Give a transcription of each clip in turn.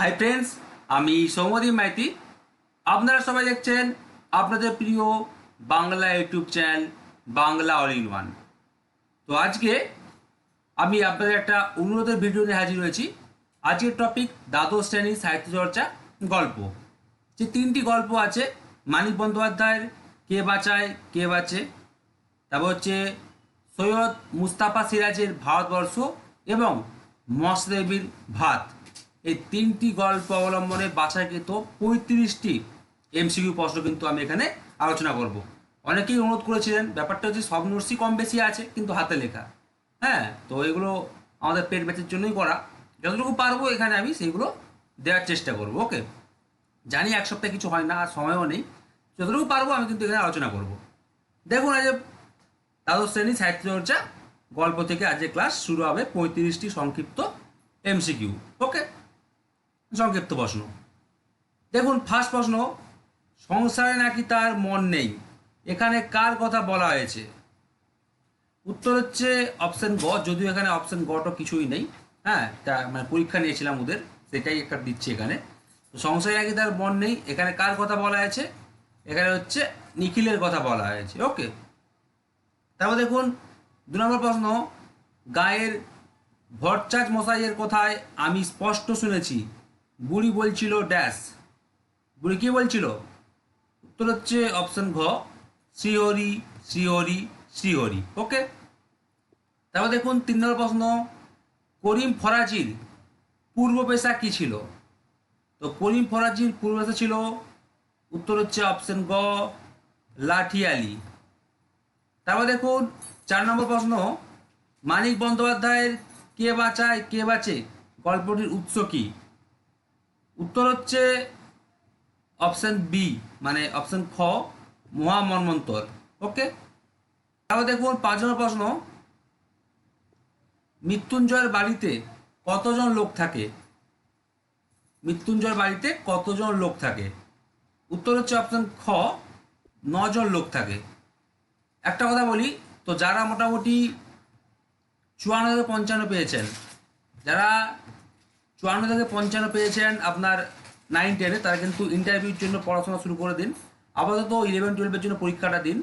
Hi friends আমি সৌমদী মাইতি। আপনারা সবাই দেখছেন আপনাদের প্রিয় Bangla YouTube channel Bangla all in one. তো আজকে আমি আপনাদের একটা অনুরোধের ভিডিও নিয়ে হাজির হয়েছি। আজকের টপিক দ্বাদশ শ্রেণির সাহিত্য চর্চা গল্প। যে তিনটি গল্প আছে, মানিক বন্দ্যোপাধ্যায়ের কে বাঁচায়, কে বাঁচে। তারপর হচ্ছে সৈয়দ মুস্তাফা সিরাজের ভারতবর্ষ এবং মসদেবীর ভাত। এই তিনটি গল্প অবলম্বনে বাছাইকৃত পঁয়ত্রিশটি এমসিকিউ প্রশ্ন কিন্তু আমি এখানে আলোচনা করব। অনেকেই অনুরোধ করেছিলেন, ব্যাপারটা হচ্ছে সব নোটসই কম বেশি আছে, কিন্তু হাতে লেখা। হ্যাঁ তো এগুলো আমাদের পেট ব্যাচের জন্যই করা। যতটুকু পারব এখানে আমি সেইগুলো দেওয়ার চেষ্টা করব, ওকে? জানি এক সপ্তাহে কিছু হয় না, আর সময়ও নেই। যতটুকু পারব আমি কিন্তু এখানে আলোচনা করব। দেখুন, আজ দ্বাদশ শ্রেণি সাহিত্যচর্চা গল্প থেকে আজকে ক্লাস শুরু হবে, পঁয়ত্রিশটি সংক্ষিপ্ত এমসিকিউ ওকে? সংক্ষিপ্ত প্রশ্ন। দেখুন ফার্স্ট প্রশ্ন, সংসারে নাকি তার মন নেই? এখানে কার কথা বলা হয়েছে? উত্তর হচ্ছে অপশন গ, যদিও এখানে অপশন গটা কিছুই নেই। হ্যাঁ তা মানে পরীক্ষা নিয়েছিলাম ওদের, সেটাই একটা দিচ্ছে এখানে। তো সংসারে নাকি তার মন নেই? এখানে কার কথা বলা হয়েছে? এখানে হচ্ছে নিখিলের কথা বলা হয়েছে। ওকে। তারপর দেখুন, দু নম্বর প্রশ্ন, গায়ের ভট্টাচ মশাইয়ের কথায় আমি স্পষ্ট শুনেছি বুড়ি বলছিল ড্যাশ বুড়ি কি বলছিল? উত্তর হচ্ছে অপশন ঘ, শ্রীহরি শ্রীহরি শ্রীহরি। ওকে তারপর দেখুন, তিন নম্বর প্রশ্ন, করিম ফরাজির পূর্ব পেশা কি ছিল? তো করিম ফরাজির পূর্ব পেশা ছিল, উত্তর হচ্ছে অপশন গ লাঠিয়ালি। তারপর দেখুন, চার নম্বর প্রশ্ন, মানিক বন্দ্যোপাধ্যায়ের কে বাঁচায়, কে বাঁচে? গল্পটির উৎস কি? উত্তর হচ্ছে অপশন বি মানে অপশন খ, মহামন্মন্তর। ওকে তারপর দেখুন, পাঁচ নম্বর প্রশ্ন। মৃত্যুঞ্জয়ের বাড়িতে কতজন লোক থাকে? মৃত্যুঞ্জয়ের বাড়িতে কতজন লোক থাকে? উত্তর হচ্ছে অপশন খ, নজন লোক থাকে। একটা কথা বলি, তো যারা মোটামুটি চুয়ান্ন পঞ্চান্ন পেয়েছেন, যারা চুয়ান্ন থেকে পঞ্চান্ন পেয়েছেন আপনার নাইন টেনে তারা কিন্তু ইন্টারভিউর জন্য পড়াশোনা শুরু করে দিন। আপাতত ইলেভেন টুয়েলভের জন্য পরীক্ষাটা দিন,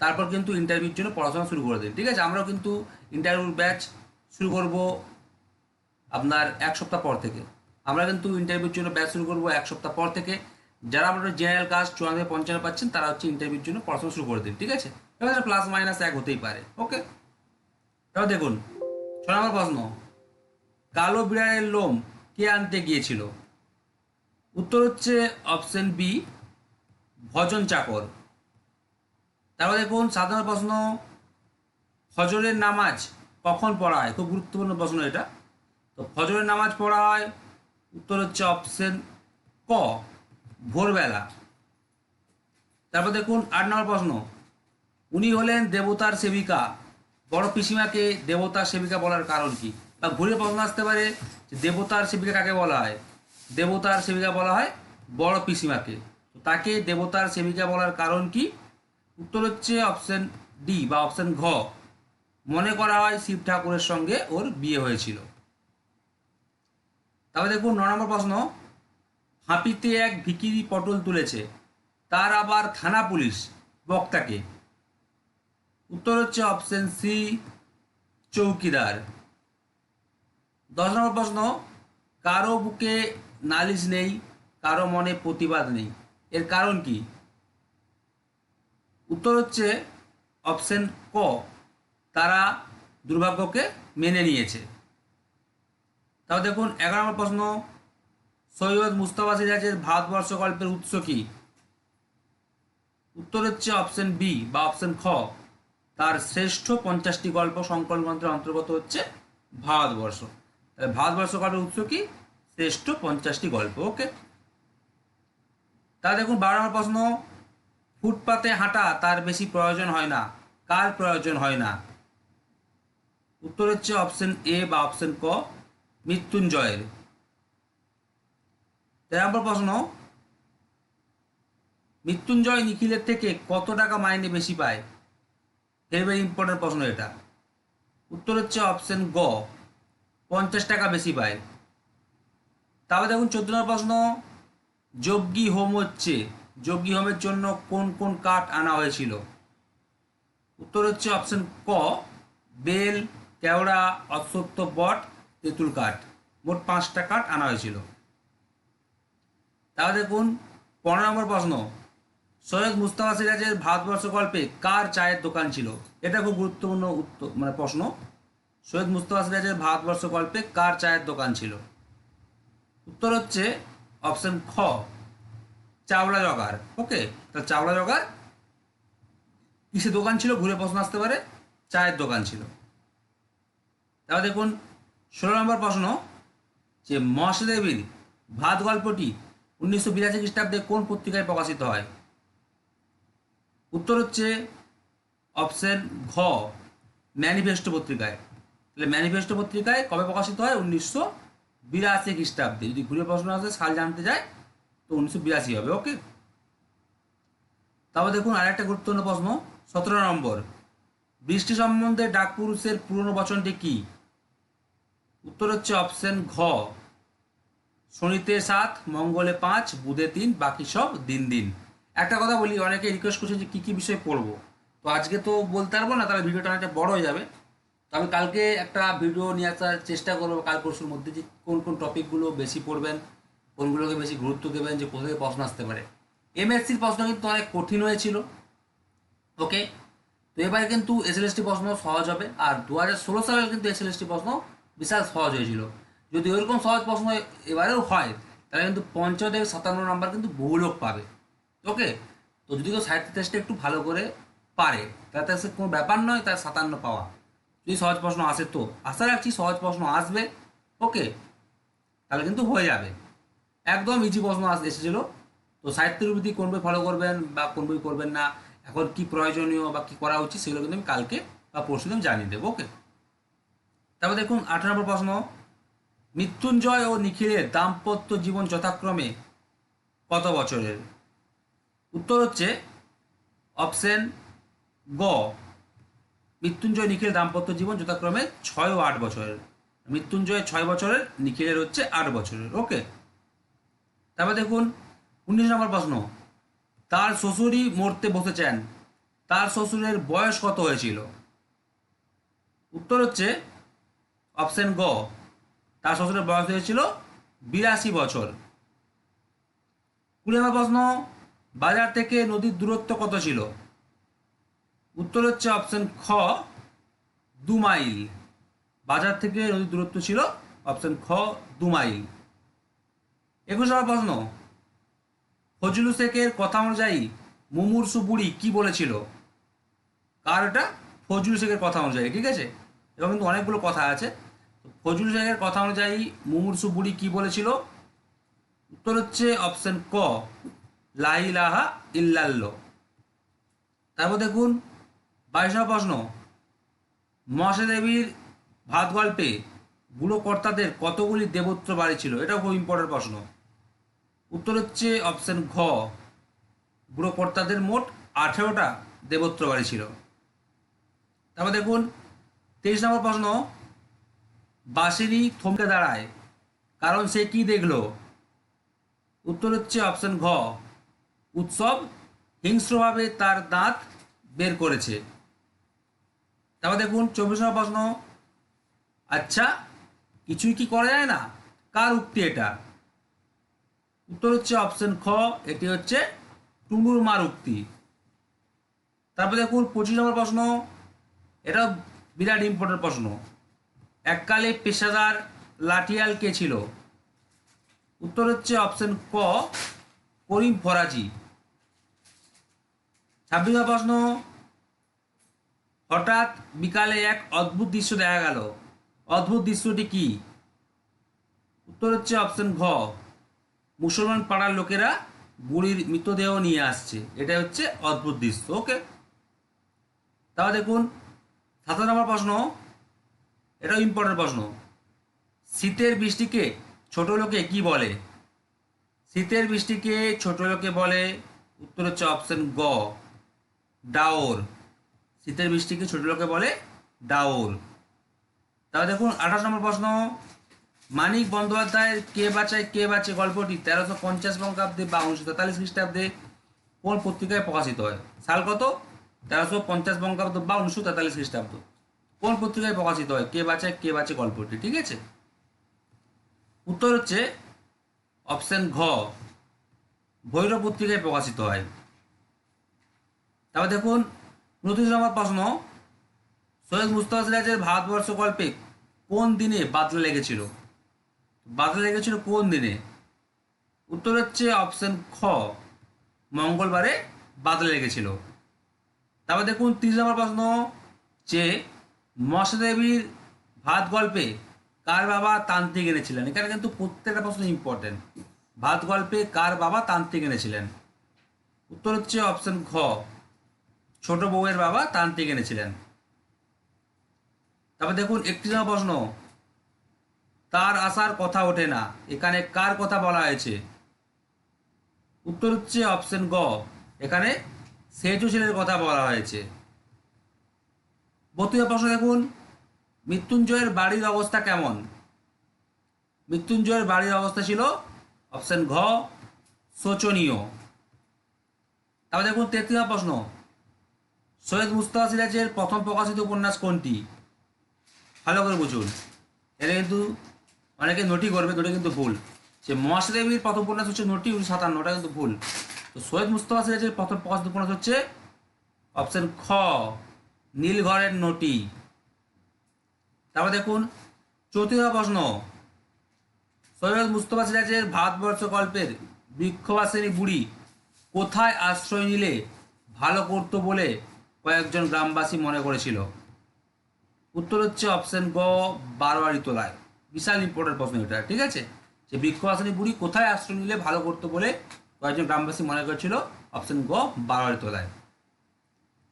তারপর কিন্তু ইন্টারভিউর জন্য পড়াশোনা শুরু করে দিন, ঠিক আছে? আমরাও কিন্তু ইন্টারভিউর ব্যাচ শুরু করব আপনার এক সপ্তাহ পর থেকে। আমরা কিন্তু ইন্টারভিউর জন্য ব্যাচ শুরু করব এক সপ্তাহ পর থেকে। যারা আপনারা জেনারেল কাস্ট চুয়ান্ন থেকে পঞ্চান্ন পাচ্ছেন, তারা হচ্ছে ইন্টারভিউর জন্য পড়াশোনা শুরু করে দিন, ঠিক আছে? এবার প্লাস মাইনাস এক হতেই পারে ওকে এবার দেখুন, ছ নম্বর প্রশ্ন। কালো বিড়ালের লোম কে আনতে গিয়েছিল? উত্তর হচ্ছে অপশন বি, ভজন চাকর। তারপর দেখুন, সাধারণ প্রশ্ন, ফজরের নামাজ কখন পড়া হয়? খুব গুরুত্বপূর্ণ প্রশ্ন এটা। তো ফজরের নামাজ পড়া হয়, উত্তর হচ্ছে অপশন ক, ভোরবেলা। তারপর দেখুন, আট নম্বর প্রশ্ন। উনি হলেন দেবতার সেবিকা। বড় পিসিমাকে দেবতার সেবিকা বলার কারণ কি? বা ঘুরে প্রশ্ন আসতে পারে যে দেবতার সেবিকা কাকে বলা হয়? দেবতার সেবিকা বলা হয় বড় পিসিমাকে। তাকে দেবতার সেবিকা বলার কারণ কি? উত্তর হচ্ছে অপশন ডি বা অপশন ঘ। মনে করা হয় শিব ঠাকুরের সঙ্গে ওর বিয়ে হয়েছিল। তারপরে দেখুন ন নম্বর প্রশ্ন। হাঁপিতে এক ভিকিরি পটল তুলেছে, তার আবার থানা পুলিশ বক্তাকে। উত্তর হচ্ছে অপশন সি চৌকিদার। দশ নম্বর প্রশ্ন, কারও বুকে নালিশ নেই, কারও মনে প্রতিবাদ নেই। এর কারণ কি? উত্তর হচ্ছে অপশন ক, তারা দুর্ভাগ্যকে মেনে নিয়েছে। তাও দেখুন, এগারো নম্বর প্রশ্ন, সৈয়দ মুস্তফা সিরাজের ভারতবর্ষ গল্পের উৎস কি? উত্তর হচ্ছে অপশন বি বা অপশন খ। তার শ্রেষ্ঠ পঞ্চাশটি গল্প সংকলন গ্রন্থের অন্তর্গত হচ্ছে ভারতবর্ষ। ভারতবর্ষ গল্পের উৎস কি? শ্রেষ্ঠ পঞ্চাশটি গল্প ওকে তা দেখুন, বারো নম্বর প্রশ্ন, ফুটপাতে হাঁটা তার বেশি প্রয়োজন হয় না। কার প্রয়োজন হয় না? উত্তর হচ্ছে অপশন এ বা অপশন ক, মৃত্যুঞ্জয়ের। তেরো নম্বর প্রশ্ন, মৃত্যুঞ্জয় নিখিলের থেকে কত টাকা মাইনে বেশি পায়? ভেরি ভেরি ইম্পর্টেন্ট প্রশ্ন এটা। উত্তর হচ্ছে অপশন গ পঞ্চাশ টাকা বেশি পায়। তারপর দেখুন চোদ্দ নম্বর প্রশ্ন যজ্ঞী হোম হচ্ছে যজ্ঞী হোমের জন্য কোন কোন কাঠ আনা হয়েছিল? উত্তর হচ্ছে অপশন ক, বেল, কেওড়া, অশ্বত্থ বট, তেঁতুল কাঠ। মোট পাঁচটা কাঠ আনা হয়েছিল। তাহলে দেখুন, পনেরো নম্বর প্রশ্ন, সৈয়দ মুস্তাফা সিরাজের ভারতবর্ষ গল্পে কার চায়ের দোকান ছিল? এটা খুব গুরুত্বপূর্ণ উত্তর মানে প্রশ্ন। সৈয়দ মুস্তাফা সিরাজের ভারতবর্ষ গল্পে কার চায়ের দোকান ছিল? উত্তর হচ্ছে অপশন খ, চাওলা জগার। ওকে, তা চাওলা জগার কিসের দোকান ছিল? ঘুরে প্রশ্ন আসতে পারে, চায়ের দোকান ছিল। তাহলে দেখুন, ষোলো নম্বর প্রশ্ন, যে মহাদেবীর ভাত গল্পটি উনিশশো বিরাশি খ্রিস্টাব্দে কোন পত্রিকায় প্রকাশিত হয়? উত্তর হচ্ছে অপশন ঘ, ম্যানিফেস্টো পত্রিকায়। তাহলে ম্যানিফেস্টো পত্রিকায় কবে প্রকাশিত হয়? উনিশশো বিরাশি খ্রিস্টাব্দে। যদি ঘুরে প্রশ্ন আসে, সাল জানতে যায়, তো উনিশশো বিরাশি হবে ওকে তারপর দেখুন আরেকটা গুরুত্বপূর্ণ প্রশ্ন, সতেরো নম্বর। বৃষ্টি সম্বন্ধে ডাকপুরুষের পুরনো বচনটি কি? উত্তর হচ্ছে অপশন ঘ। শনিতে সাত, মঙ্গলে পাঁচ, বুধে তিন, বাকি সব দিন দিন। একটা কথা বলি, অনেকে রিকোয়েস্ট করছে যে কী কী বিষয় পড়ব। তো আজকে তো বলতে পারব না, তাহলে ভিডিওটা অনেকটা বড় হয়ে যাবে। তো আমি কালকে একটা ভিডিও নিয়ে আসার চেষ্টা করব কাল পরশুর মধ্যে যে কোন কোন টপিকগুলো বেশি পড়বেন, কোনগুলোকে বেশি গুরুত্ব দেবেন, যে কোথায় প্রশ্ন আসতে পারে। এমএসসির প্রশ্ন কিন্তু অনেক কঠিন হয়েছিল ওকে তো এবারে কিন্তু এসএলএসটি প্রশ্ন সহজ হবে, আর দু হাজার ষোলো সালের কিন্তু এসএলএসটি প্রশ্ন বিশাল সহজ হয়েছিল। যদি ওইরকম সহজ প্রশ্ন এবারেও হয়, তাহলে কিন্তু পঞ্চাশ থেকে সাতান্ন নাম্বার কিন্তু বহু লোক পাবে ওকে তো যদি কেউ সাহিত্য টেস্টে একটু ভালো করে পারে তাতে কোনো ব্যাপার নয়, তার সাতান্ন পাওয়া। যদি সহজ প্রশ্ন আসে তো। আশা রাখছি সহজ প্রশ্ন আসবে। ওকে তাহলে কিন্তু হয়ে যাবে। একদম ইজি প্রশ্ন আস এসেছিল। তো সাহিত্যের উপর কোন বই ফলো করবেন বা কোন বই করবেন না, এখন কি প্রয়োজনীয় বা কি করা উচিত সেগুলো কিন্তু আমি কালকে বা পরশু দিন জানিয়ে দেবো। ওকে তারপর দেখুন, আঠারো নম্বর প্রশ্ন। মৃত্যুঞ্জয় ও নিখিলের দাম্পত্য জীবন যথাক্রমে কত বছরের? উত্তর হচ্ছে অপশন গ। মৃত্যুঞ্জয় নিখিলের দাম্পত্য জীবন যথাক্রমে ছয় ও আট বছরের। মৃত্যুঞ্জয় ছয় বছরের, নিখিলের হচ্ছে আট বছরের। ওকে? তারপর দেখুন, উনিশ নম্বর প্রশ্ন। তার শ্বশুরই মরতে বসেছেন। তার শ্বশুরের বয়স কত হয়েছিল? উত্তর হচ্ছে অপশন গ। তার শ্বশুরের বয়স হয়েছিল বিরাশি বছর। কুড়ি নম্বর প্রশ্ন, বাজার থেকে নদীর দূরত্ব কত ছিল? উত্তর হচ্ছে অপশন খ, দু মাইল। বাজার থেকে নদীর দূরত্ব ছিল অপশন খ, দু মাইল। একুশ নম্বর প্রশ্ন, ফজলু শেখের কথা অনুযায়ী মুমূর্ষু বুড়ি কি বলেছিল? কার এটা? ফজলু শেখের কথা অনুযায়ী, ঠিক আছে? এবং কিন্তু অনেকগুলো কথা আছে। ফজলু শেখের কথা অনুযায়ী মুমূর্ষু বুড়ি কি বলেছিল? উত্তর হচ্ছে অপশন ক, লাইলাহা ইল্লাল্ল তারপর দেখুন বাইশ প্রশ্ন মহাশা দেবীর ভাত গল্পে বুড়ো কর্তাদের কতগুলি দেবত্র বাড়ি ছিল? এটাও খুব ইম্পর্টেন্ট প্রশ্ন। উত্তর হচ্ছে অপশন ঘ বুড়ো কর্তাদের মোট আঠেরোটা দেবত্র বাড়ি ছিল। তারপর দেখুন, তেইশ নম্বর প্রশ্ন বাঁশিরি থমকে দাঁড়ায়, কারণ সে কি দেখল? উত্তর হচ্ছে অপশন ঘ, উৎসব হিংস্রভাবে তার দাঁত বের করেছে। তারপর দেখুন, চব্বিশ নম্বর প্রশ্ন। আচ্ছা কিছুই কি করা যায় না? কার উক্তি এটা? উত্তর হচ্ছে অপশন খ, এটি হচ্ছে টুঙ্গুর মার উক্তি। তারপর দেখুন, পঁচিশ নম্বর প্রশ্ন এটা বিরাট ইম্পর্টেন্ট প্রশ্ন। এককালে পেশাদার লাঠিয়াল কে ছিল? উত্তর হচ্ছে অপশন ক, করিম ফরাজি। ছাব্বিশ নম্বর প্রশ্ন হঠাৎ বিকালে এক অদ্ভুত দৃশ্য দেখা গেল। অদ্ভুত দৃশ্যটি কি? উত্তর হচ্ছে অপশন ঘ। মুসলমান পাড়ার লোকেরা বুড়ির মৃতদেহ নিয়ে আসছে। এটা হচ্ছে অদ্ভুত দৃশ্য, ওকে? তাহলে দেখুন, সাতাশ নম্বর প্রশ্ন। এটাও ইম্পর্টেন্ট প্রশ্ন। শীতের বৃষ্টিকে ছোট লোকে কি বলে? শীতের বৃষ্টিকে ছোট লোকে বলে, উত্তর হচ্ছে অপশন গ। ডাওর। শীতের বৃষ্টিকে ছোট লোকে বলে ডাওর তাহলে দেখুন, আঠাশ নম্বর প্রশ্ন। মানিক বন্দ্যোপাধ্যায়ের কে বাঁচায়, কে বাঁচে গল্পটি? তেরোশো পঞ্চাশ বঙ্গাব্দে বা উনিশশো তেতাল্লিশ খ্রিস্টাব্দে কোন পত্রিকায় প্রকাশিত হয়? সাল কত? তেরোশো পঞ্চাশ বঙ্গাব্দ বা উনিশশো তেতাল্লিশ খ্রিস্টাব্দ। কোন পত্রিকায় প্রকাশিত হয়? কে বাঁচায়, কে বাঁচে গল্পটি? ঠিক আছে? উত্তর হচ্ছে অপশন ঘ। ভৈরব পত্রিকায় প্রকাশিত হয়। তারপর দেখুন উনত্রিশ নম্বর প্রশ্ন সৈয়দ মুস্তাফা সিরাজের ভারতবর্ষ গল্পে কোন দিনে বাদলা লেগেছিল? বাদলা লেগেছিল কোন দিনে? উত্তর হচ্ছে অপশন খ, মঙ্গলবারে বাদলা লেগেছিল। তারপর দেখুন তিরিশ নম্বর প্রশ্ন, যে মশাদেবীর ভাত গল্পে কার বাবা তান্ত্রিক এনেছিলেন? এখানে কিন্তু প্রত্যেকটা প্রশ্ন ইম্পর্টেন্ট ভাত গল্পে কার বাবা তান্ত্রিক এনেছিলেন? উত্তর হচ্ছে অপশন ঘ ছোট বউয়ের বাবা তান্ত্রিক এনেছিলেন। তারপর দেখুন, একটি প্রশ্ন, তার আসার কথা ওঠে না। এখানে কার কথা বলা হয়েছে? উত্তর হচ্ছে অপশন গ। এখানে সেজু ছেলের কথা বলা হয়েছে। বত্রিশ প্রশ্ন দেখুন, মৃত্যুঞ্জয়ের বাড়ির অবস্থা কেমন? মৃত্যুঞ্জয়ের বাড়ির অবস্থা ছিল অপশন ঘ, শোচনীয়। তারপর দেখুন নম্বর প্রশ্ন সৈয়দ মুস্তাফা সিরাজের প্রথম প্রকাশিত উপন্যাস কোনটি? ভালো করে বুঝুন। এটা কিন্তু অনেকে নোটি করবে, নোটি কিন্তু ভুল। যে মহাশদেবীর প্রথম উপন্যাস হচ্ছে নোটি উনিশশো সাতান্ন, ওটা কিন্তু ভুল। তো সৈয়দ মুস্তফা সিরাজের প্রথম প্রকাশিত উপন্যাস হচ্ছে অপশন খ নীলঘরের নটি। তারপর দেখুন, চতুর্থ প্রশ্ন। সৈয়দ মুস্তফা সিরাজের ভারতবর্ষ গল্পের বৃক্ষবাসিনী বুড়ি কোথায় আশ্রয় নিলে ভালো করতো বলে কয়েকজন গ্রামবাসী মনে করেছিল। উত্তর হচ্ছে অপশন গ, বারোয়ারি তোলায়। বিশাল ইম্পর্টেন্ট প্রশ্ন এটা, ঠিক আছে? যে বৃক্ষবাসিনী বুড়ি কোথায় আশ্রয় নিলে ভালো করতো বলে কয়েকজন গ্রামবাসী মনে করেছিল অপশন গ, বারোয়ারি তোলায়।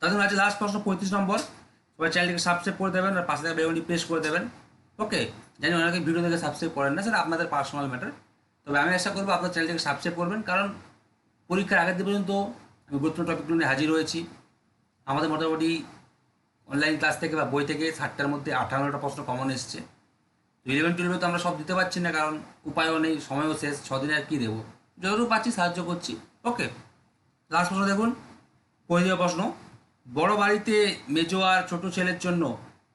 তাদের আছে লাস্ট প্রশ্ন, পঁয়ত্রিশ নম্বর। সবাই চ্যানেলটিকে সাবস্ক্রাইব করে দেবেন আর পাশে থাকা বেলটি প্রেস করে দেবেন। ওকে জানি অনেকে ভিডিও দেখে সাবস্ক্রাইব করেন না, সেটা আপনাদের পার্সোনাল ম্যাটার তবে আমি আশা করব আপনার চ্যানেলটিকে সাবস্ক্রাইব করবেন, কারণ পরীক্ষার আগের দিন পর্যন্ত আমি গুরুত্বপূর্ণ টপিকগুলো নিয়ে হাজির হয়েছি। আমাদের মোটামুটি অনলাইন ক্লাস থেকে বা বই থেকে ষাটটার মধ্যে আঠারোটা প্রশ্ন কমন এসছে। ইলেভেন টুয়েলভে তো আমরা সব দিতে পারছি না, কারণ উপায়ও নেই, সময়ও শেষ, ছদিনে আর কী দেবো? যতটুকু পাচ্ছি সাহায্য করছি। ওকে লাস্ট প্রশ্ন দেখুন। পরিধীয় প্রশ্ন। বড় বাড়িতে মেজো আর ছোট ছেলের জন্য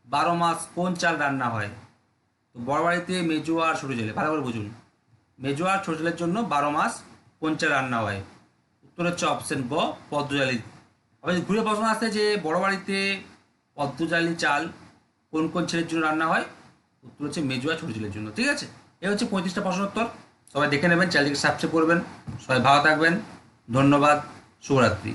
বারো মাস কোন চাল রান্না হয়? তো বড় বাড়িতে মেজো আর ছোট ছেলে, ভালো করে বুঝুন। মেজো আর ছোটো ছেলের জন্য বারো মাস কোন চাল রান্না হয়? উত্তর হচ্ছে অপশন গ পদ্মজালি আবার ঘুরে প্রশ্ন আসছে যে, বড় বাড়িতে পদ্মজালি চাল কোন কোন ছেলের জন্য রান্না হয়? উত্তর হচ্ছে মেজুয়া ছোট ছেলের জন্য, ঠিক আছে? এ হচ্ছে পঁয়ত্রিশটা প্রশ্ন উত্তর। সবাই দেখে নেবেন, চ্যানেলটিকে সাবস্ক্রাইব করবেন। সবাই ভালো থাকবেন। ধন্যবাদ। শুভরাত্রি।